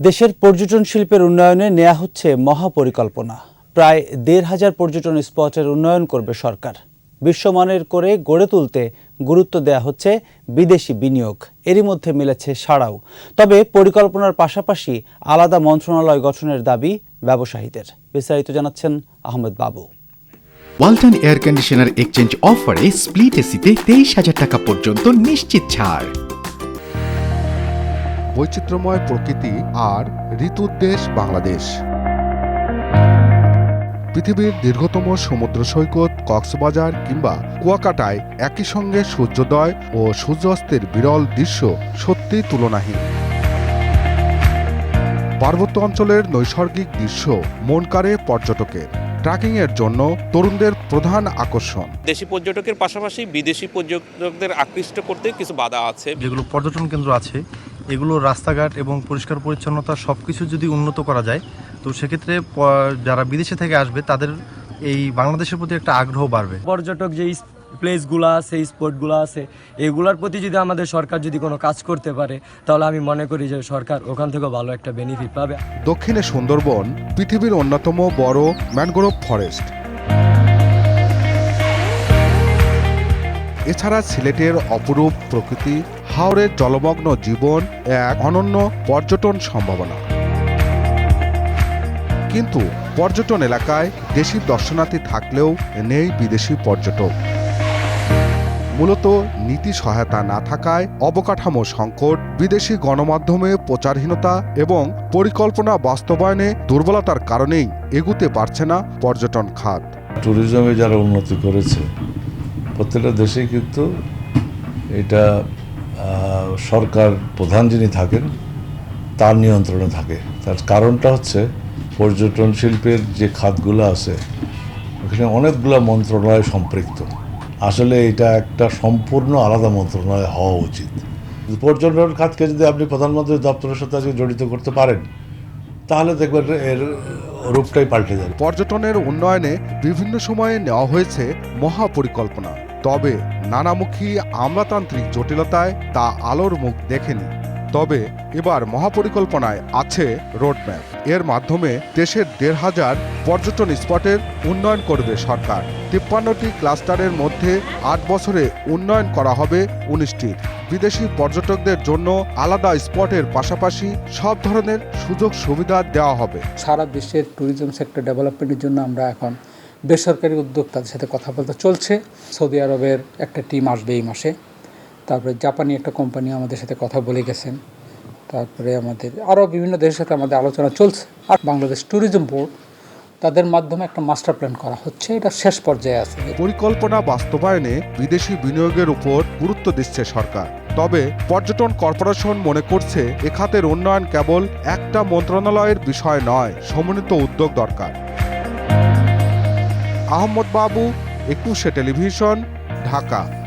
দেশের পর্যটন শিল্পের উন্নয়নে নেওয়া হচ্ছে মহাপরিকল্পনা। প্রায় দেড় হাজার পর্যটন স্পটের উন্নয়ন করবে সরকার। বিশ্বমানের করে গড়ে তুলতে গুরুত্ব দেওয়া হচ্ছে বিদেশি বিনিয়োগ। এরই মধ্যে মিলেছে সাড়াও। তবে পরিকল্পনার পাশাপাশি আলাদা মন্ত্রণালয় গঠনের দাবি ব্যবসায়ীদের। বিস্তারিত জানাচ্ছেন Ahmed Babu. Walton air conditioner exchange অফারে স্প্লিট এসিতে তেইশ হাজার টাকা পর্যন্ত নিশ্চিত ছাড়। বৈচিত্র্যময় প্রকৃতি আর ঋতুর দেশ বাংলাদেশ। পৃথিবীর দীর্ঘতম সমুদ্র সৈকত কক্সবাজার কিংবা কুয়াকাটায় একই সঙ্গে সূর্যোদয় ও সূর্যাস্তের বিরল দৃশ্য সত্যি তুলনাহীন। পার্বত্য অঞ্চলের নৈসর্গিক দৃশ্য মন কাড়ে পর্যটকের। ট্রেকিংয়ের জন্য তরুণদের প্রধান আকর্ষণ। দেশি পর্যটকের পাশাপাশি বিদেশি পর্যটকদের আকৃষ্ট করতে কিছু বাধা আছে। যেগুলো পর্যটন কেন্দ্র আছে এগুলো রাস্তাঘাট এবং পরিষ্কার পরিচ্ছন্নতা সব কিছু যদি উন্নত করা যায় তো সেক্ষেত্রে প- যারা বিদেশে থেকে আসবে তাদের এই বাংলাদেশের প্রতি একটা আগ্রহ বাড়বে। পর্যটক যে প্লেসগুলো আছে স্পটগুলো আছে এগুলোর প্রতি যদি আমাদের সরকার যদি কোনো কাজ করতে পারে তাহলে আমি মনে করি যে সরকার ওখান থেকেও ভালো একটা বেনিফিট পাবে। দক্ষিণে সুন্দরবন পৃথিবীর অন্যতম বড় ম্যানগ্রোভ ফরেস্ট এছাড়া সিলেটের অপরূপ প্রকৃতি হাওরের জলমগ্ন জীবন এক অনন্য পর্যটন সম্ভাবনা। কিন্তু পর্যটন এলাকায় দেশি দর্শনার্থী থাকলেও নেই বিদেশি পর্যটক। মূলত নীতি সহায়তা না থাকায় অবকাঠামো সংকট, বিদেশি গণমাধ্যমে প্রচারহীনতা এবং পরিকল্পনা বাস্তবায়নে দুর্বলতার কারণেই এগুতে পারছে না পর্যটন খাত। ট্যুরিজমে যারা উন্নতি করেছে, প্রত্যেকটা দেশেই কিন্তু এটা সরকার প্রধান যিনি থাকেন, তার নিয়ন্ত্রণে থাকে। তার কারণটা হচ্ছে পর্যটন শিল্পের যে খাতগুলো আছে, ওখানে অনেকগুলো মন্ত্রণালয় সম্পৃক্ত। আসলে এটা একটা সম্পূর্ণ আলাদা মন্ত্রণালয় হওয়া উচিত। পর্যটন খাতকে যদি আপনি প্রধানমন্ত্রী দপ্তরের সাথে আজকে জড়িত করতে পারেন, তাহলে দেখবেন এর রূপটাই পাল্টে যাবে। পর্যটনের উন্নয়নে বিভিন্ন সময়ে নেওয়া হয়েছে মহাপরিকল্পনা। তবে নানামুখী আমলাতান্ত্রিক জটিলতায় তা আলোর মুখ দেখেনি। তবে এবার মহাপরিকল্পনায় আছে রোডম্যাপ। এর মাধ্যমে দেশের দেড় হাজার পর্যটন স্পটের উন্নয়ন করবে সরকার। তিপ্পান্নটি ক্লাস্টারের মধ্যে আট বছরে উন্নয়ন করা হবে উনিশটির বিদেশি পর্যটকদের জন্য আলাদা স্পটের পাশাপাশি সব ধরনের সুযোগ সুবিধা দেওয়া হবে। সারা বিশ্বের ট্যুরিজম সেক্টর ডেভেলপমেন্টের জন্য আমরা এখন বেসরকারি উদ্যোক্তাদের সাথে কথা বলতে চলছে। সৌদি আরবের একটা টিম আসবে এই মাসে। তারপরে জাপানি একটা কোম্পানি আমাদের সাথে কথা বলে গেছেন। তারপরে আমাদের আরও বিভিন্ন দেশের সাথে আমাদের আলোচনা চলছে। আর বাংলাদেশ ট্যুরিজম বোর্ড তাদের মাধ্যমে একটা মাস্টার প্ল্যান করা হচ্ছে। এটা শেষ পর্যায়ে আছে। পরিকল্পনা বাস্তবায়নে বিদেশি বিনিয়োগের উপর গুরুত্ব দিচ্ছে সরকার। তবে পর্যটন কর্পোরেশন মনে করছে এ খাতের উন্নয়ন কেবল একটা মন্ত্রণালয়ের বিষয় নয়, সমন্বিত উদ্যোগ দরকার। আহমদ বাবু একুশে টেলিভিশন ঢাকা।